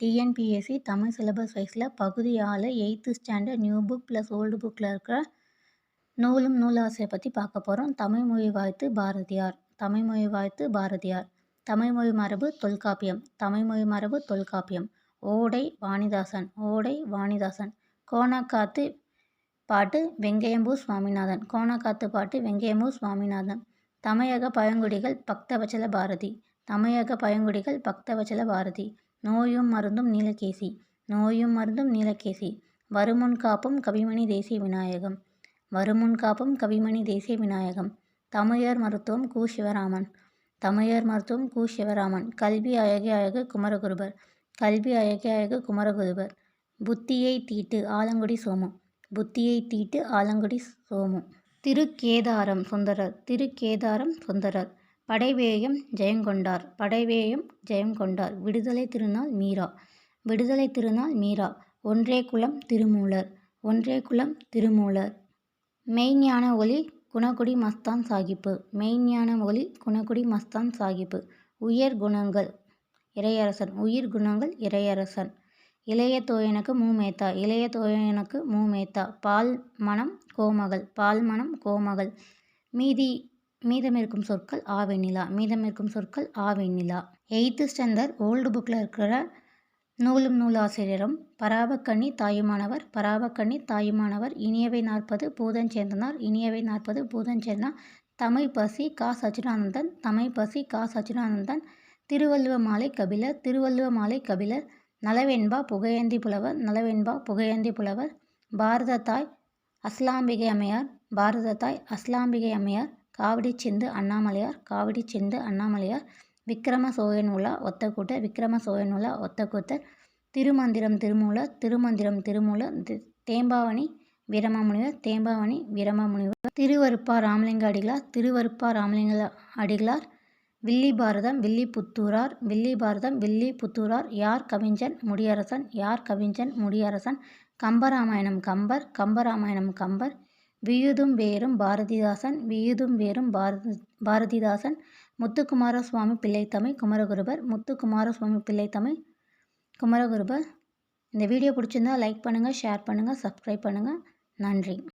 TNPSC Tamil syllabus வைஸில் பகுதி ஆளு eighth standard new book plus old புக்கில் இருக்கிற நூலும் நூலாசிரியர் பற்றி பார்க்க போகிறோம் தமிழ் மொழி வாழ்த்து பாரதியார். தமிழ் மொழி வாழ்த்து பாரதியார். தமிழ் மொழி மரபு தொல்காப்பியம். தமிழ் மொழி மரபு தொல்காப்பியம். ஓடை வாணிதாசன். ஓடை வாணிதாசன். கோணக்காத்து பாட்டு வெங்கையம்பூ சுவாமிநாதன். கோணக்காத்து பாட்டு வெங்கையம்பூ சுவாமிநாதன். தமிழக பழங்குடிகள் பக்தவச்சல பாரதி. தமிழக பழங்குடிகள் பக்தவச்சல பாரதி. நோயும் மருந்தும் நீலகேசி. நோயும் மருந்தும் நீலகேசி. வருமுன் காப்பும் கவிமணி தேசிய விநாயகம். வருமுன் காப்பும் கவிமணி தேசிய விநாயகம். தமிழர் மருத்துவம் கு. சிவராமன். தமிழர் மருத்துவம் கு. சிவராமன். கல்வி அழகே அழகு குமரகுருபர். கல்வி அழகே அழகு குமரகுருபர். புத்தியை தீட்டு ஆலங்குடி சோமு. புத்தியை தீட்டு ஆலங்குடி சோமு. திருக்கேதாரம் சுந்தரர். திருக்கேதாரம் சுந்தரர். படைவேயம் ஜெயங்கொண்டார் படைவேயம் ஜெயங்கொண்டார் விடுதலை திருநாள் மீரா விடுதலை திருநாள் மீரா ஒன்றே குலம் திருமூலர் ஒன்றே குலம் திருமூலர். மெய்ஞான ஒளி குணகுடி மஸ்தான் சாகிப்பு மெய்ஞான ஒளி குணகுடி மஸ்தான் சாகிப்பு உயர் குணங்கள் இறையரசன் உயிர் குணங்கள் இறையரசன். இளைய தோயனுக்கு மூமேத்தா இளைய தோயனுக்கு மூமேத்தா பால் மனம் கோமகள் பால் மனம் கோமகள். மீதி மீதமிருக்கும் சொற்கள் ஆவெண்ணிலா மீதமிருக்கும் சொற்கள் ஆவெண்ணிலா எயித்து ஸ்டாண்டர்ட் ஓல்டு புக்கில் இருக்கிற நூலும் நூலாசிரியரும் பராபக்கண்ணி தாயுமானவர் பராபக்கண்ணி தாயுமானவர் இனியவை நாற்பது பூதன் சேர்ந்தனார் இனியவை நாற்பது பூதன் பூதஞ்சேர்ந்தார் தமிழ் பசி கா சச்சிதானந்தன் தமிழ் பசி கா சச்சிதானந்தன் திருவள்ளுவ மாலை கபிலர் திருவள்ளுவ மாலை கபிலர் நலவெண்பா புகையந்தி புலவர் நலவெண்பா புகையந்தி புலவர் பாரத தாய் அஸ்லாம்பிகை அம்மையார் பாரத தாய் அஸ்லாம்பிகை அம்மையார் காவடி சிந்து அண்ணாமலையார் காவடி சிந்து அண்ணாமலையார் விக்ரம சோழனுலா ஒத்தக்கூட்ட விக்ரம சோழனுலா ஒத்தக்கூத்தர் திருமந்திரம் திருமூலர் திருமந்திரம் திருமூல தேம்பாவணி வீரமாமுனிவர் தேம்பாவணி வீரமாமுனிவர் திருவருப்பா ராமலிங்க அடிகளார் திருவருப்பா ராமலிங்க அடிகளார் வில்லி பாரதம் வில்லி புத்தூரார் வில்லி பாரதம் வில்லி புத்தூரார் யார் கவிஞன் முடியரசன் யார் கவிஞன் முடியரசன் கம்பராமாயணம் கம்பர் கம்பராமாயணம் கம்பர் வியுதும் வேரும் பாரதிதாசன் வியுதும் வேரும் பாரதி பாரதிதாசன் முத்துக்குமார சுவாமி பிள்ளைத்தமிழ் குமரகுருபர் முத்துக்குமார சுவாமி பிள்ளைத்தமிழ் குமரகுருபர். இந்த வீடியோ பிடிச்சிருந்தா லைக் பண்ணுங்கள் ஷேர் பண்ணுங்கள் சப்ஸ்கிரைப் பண்ணுங்கள் நன்றி.